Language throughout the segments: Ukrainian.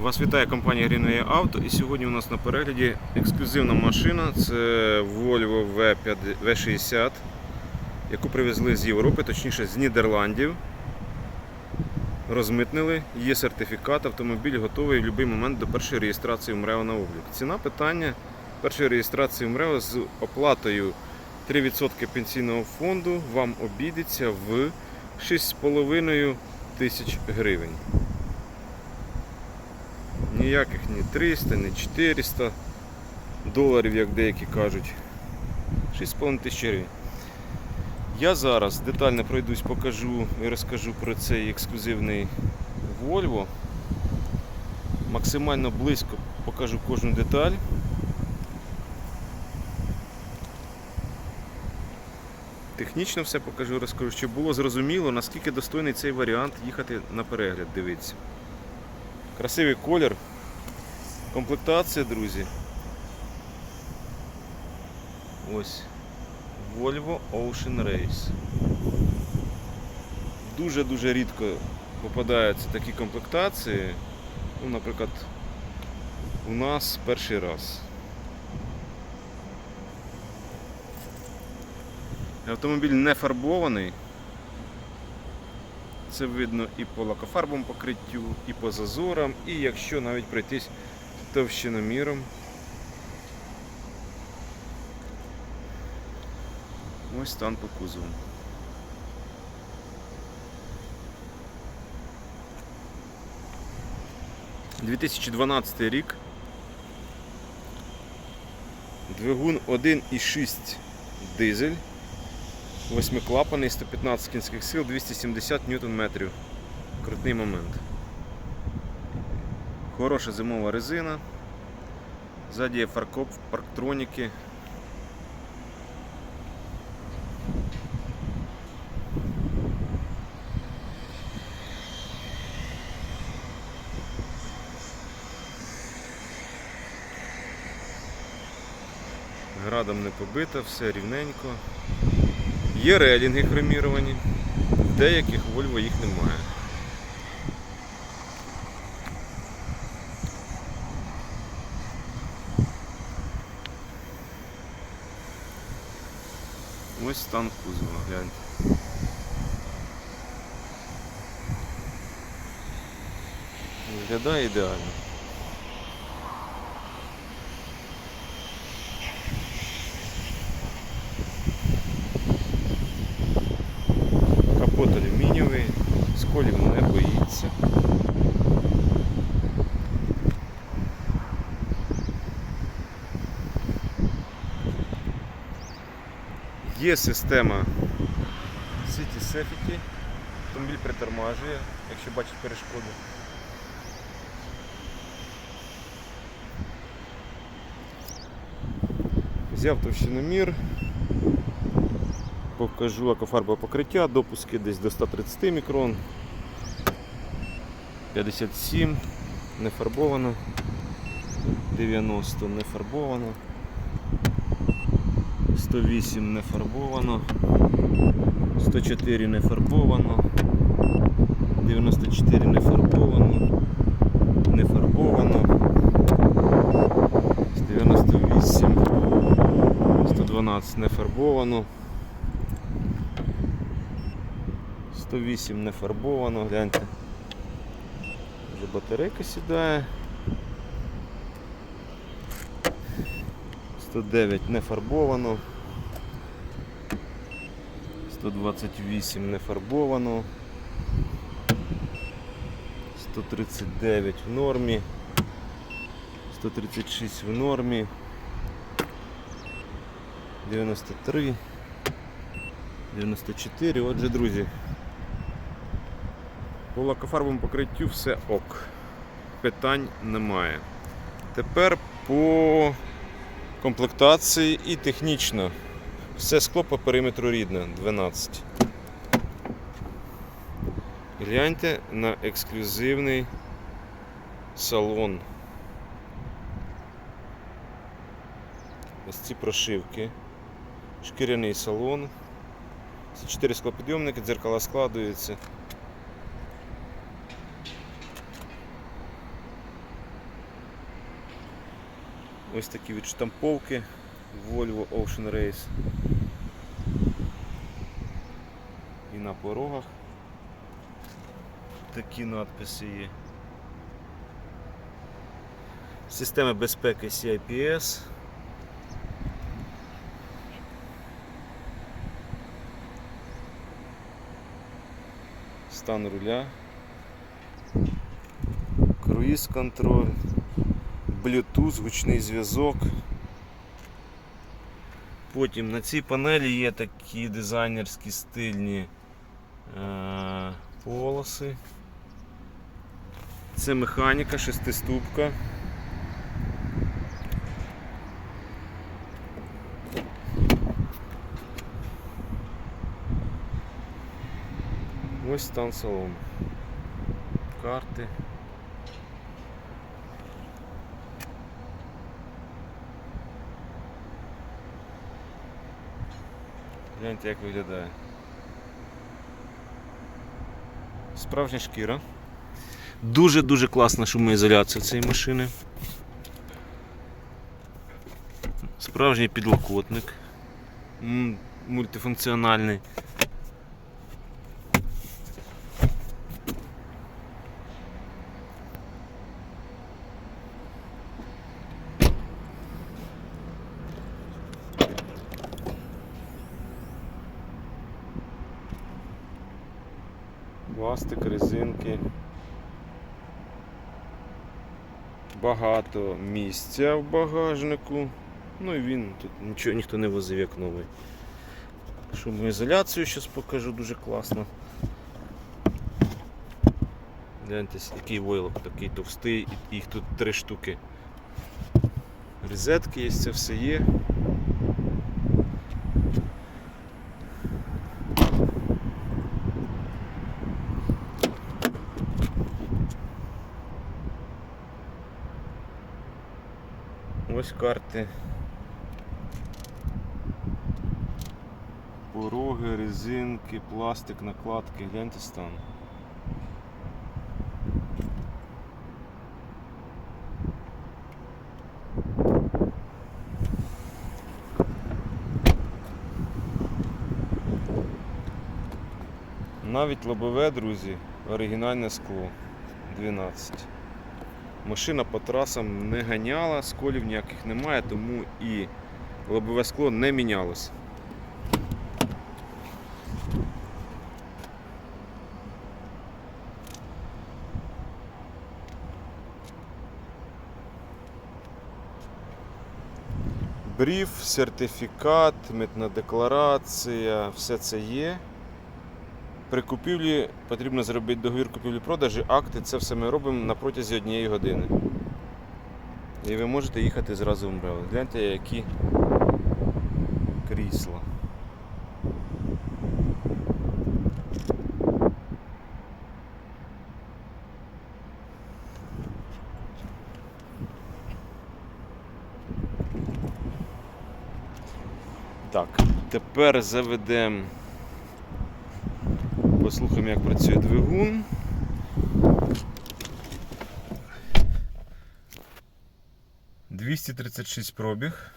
Вас вітає компанія Greenway Auto і сьогодні у нас на перегляді ексклюзивна машина. Це Volvo V5 V60, яку привезли з Європи, точніше з Нідерландів. Розмитнили, є сертифікат, автомобіль готовий в будь-який момент до першої реєстрації в МРЕО на облік. Ціна питання першої реєстрації в МРЕО з оплатою 3% пенсійного фонду вам обійдеться в 6,5 тисяч гривень. Ніяких ні 300, ні 400 доларів, як деякі кажуть. 6,5 тисяч гривень. Я зараз детально пройдусь, покажу і розкажу про цей ексклюзивний Volvo. Максимально близько покажу кожну деталь. Технічно все покажу, розкажу, щоб було зрозуміло, наскільки достойний цей варіант їхати на перегляд, дивіться. Красивий колір. Комплектація, друзі. Ось. Volvo Ocean Race. Дуже-дуже рідко попадаються такі комплектації. Ну, наприклад, у нас перший раз. Автомобіль не фарбований. Це видно і по лакофарбовому покриттю, і по зазорам, і якщо навіть пройтись товщиноміром. Ось стан по кузову. «2012 рік. Двигун 1,6 дизель. Восьмиклапаний, 115 кінських сил, 270 ньютон-метрів. Крутний момент. Хороша зимова резина. Ззаді є фаркоп, парктроніки. Градом не побито, все рівненько. Є рейлінги хроміровані, в деяких Volvo їх немає. Ось стан кузова, гляньте. Виглядає ідеально. Капот алюмінієвий, сколів не боїться. Є система City Safety. Автомобіль притормажує, якщо бачить перешкоду. Взяв товщиномір. Покажу лакофарбове покриття, допуски десь до 130 мікрон. 57 не фарбовано. 90 не фарбовано. 108 не фарбовано. 104 не фарбовано. 94 не фарбовано. Не фарбовано. 98. 112 не фарбовано. 108 не фарбовано, гляньте. Вже батарейка сідає. 109 не фарбовано. 128 не фарбовано. 139 в нормі. 136 в нормі. 93. 94. Отже, друзі. По лакофарбовому покриттю все ок. Питань немає. Тепер по комплектації і технічно. Все скло по периметру рідне 12. Гляньте на ексклюзивний салон. Ось ці прошивки. Шкіряний салон. Це 4 склопідйомники, дзеркала складуються. Ось такі відштамповки Volvo Ocean Race. І на порогах такі надписи є. Системи безпеки CIPS. Стан руля. Круїз контроль. Bluetooth, гучний зв'язок. Потім на цій панелі є такі дизайнерські стильні полоси. Це механіка, шестиступка. Ось стан салону. Карти. Гляньте, як виглядає. Справжня шкіра. Дуже-дуже класна шумоізоляція цієї машини. Справжній підлокотник. Мультифункціональний. Пластик, резинки. Багато місця в багажнику. Ну і він тут нічого ніхто не возив як новий. Шумоізоляцію зараз покажу дуже класно. Гляньте, який войлок такий товстий, їх тут три штуки. Розетки є, це все є. Ось карти. Пороги, резинки, пластик, накладки, гляньте стан. Навіть лобове, друзі, оригінальне скло 12. Машина по трасам не ганяла, сколів ніяких немає, тому і лобове скло не мінялось. Бриф, сертифікат, митна декларація, все це є. При купівлі потрібно зробити договір купівлі-продажі, акти, це все ми робимо на протязі однієї години. І ви можете їхати зразу в Мбрело. Гляньте, які крісла. Тепер заведемо. Послухаємо, як працює двигун. Двісті тридцять шість пробіг.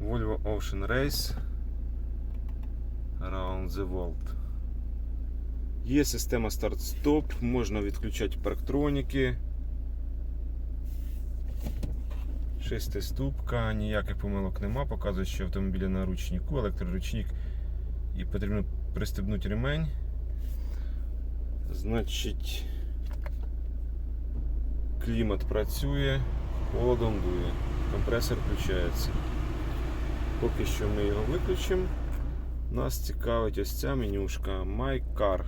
Volvo Ocean Race Around the World. Є система старт-стоп, можна відключати парктроніки. Шестиступка, ніяких помилок нема, показує, що автомобіль на ручнику, електроручник і потрібно пристебнути ремень. Значить, клімат працює, холодом дує, компресор включається. Поки що ми його виключимо. Нас цікавить ось ця менюшка My Car.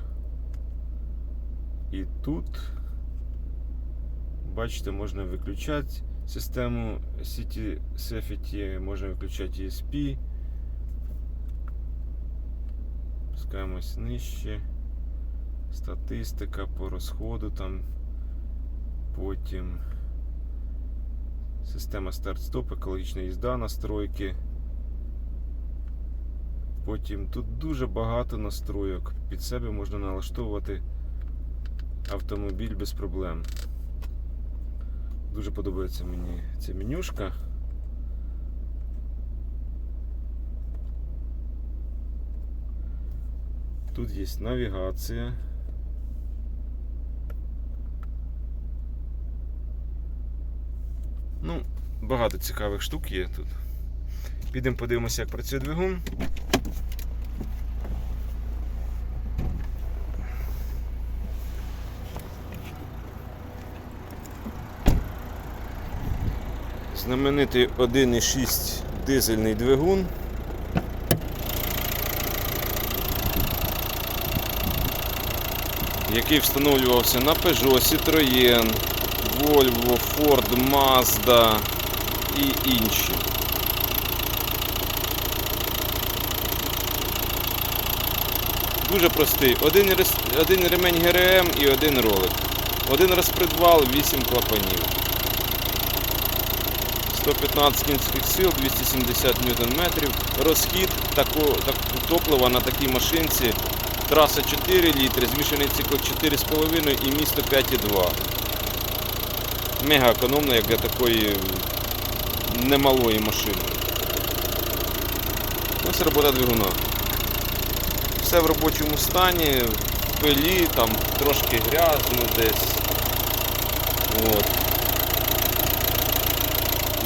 І тут, бачите, можна виключати систему City Safety, можна виключати ESP. Спускаємось нижче. Статистика по розходу там. Потім система старт-стоп, екологічна їзда, настройки. Потім тут дуже багато настройок. Під себе можна налаштовувати автомобіль без проблем. Дуже подобається мені ця менюшка. Тут є навігація. Ну, багато цікавих штук є тут. Підемо подивимося, як працює двигун. Знаменитий 1,6 дизельний двигун. Який встановлювався на Peugeot, Citroën, Volvo, Ford, Mazda і інші. Дуже простий. Один, один ремень ГРМ і один ролик. Один розпредвал, 8 клапанів. 115 кінських сил, 270 Нм. Розхід тако, так, топлива на такій машинці. Траса 4 літри, змішаний цикл 4,5 і місто 5,2. Мега економно, як для такої немалої машини. Ось робота двигуна. Все в робочому стані, в пилі, там трошки грязно десь. От.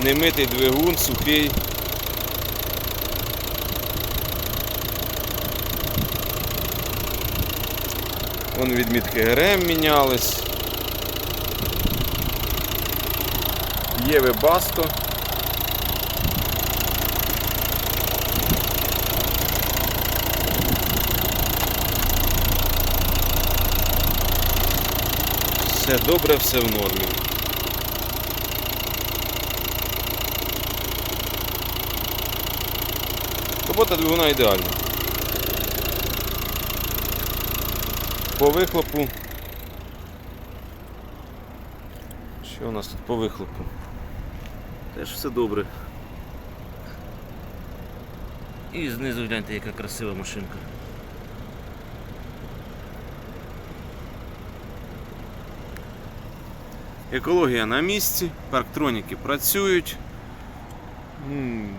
Немитий двигун, сухий. Вон відмітки ГРМ мінялись. Є Webasto. Все добре, все в нормі. Робота двигуна ідеальна. По вихлопу. Що у нас тут по вихлопу? Теж все добре. І знизу гляньте, яка красива машинка. Екологія на місці, парктроніки працюють.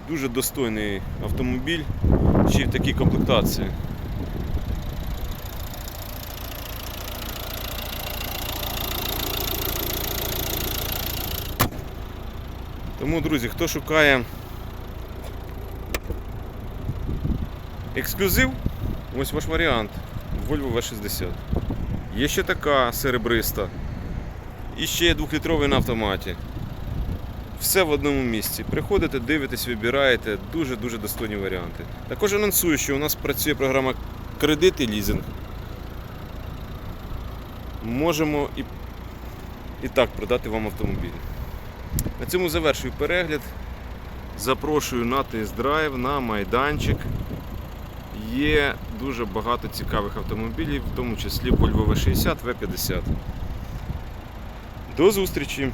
Дуже достойний автомобіль, ще в такій комплектації. Тому, друзі, хто шукає ексклюзив, ось ваш варіант Volvo V60. Є ще така серебриста. І ще є двохлітровий на автоматі. Все в одному місці. Приходите, дивитесь, вибираєте. Дуже-дуже достойні варіанти. Також анонсую, що у нас працює програма кредит і лізинг. Можемо і, і так продати вам автомобіль. На цьому завершую перегляд. Запрошую на тест-драйв, на майданчик. Є дуже багато цікавих автомобілів, в тому числі Volvo V60 V50. До зустрічі!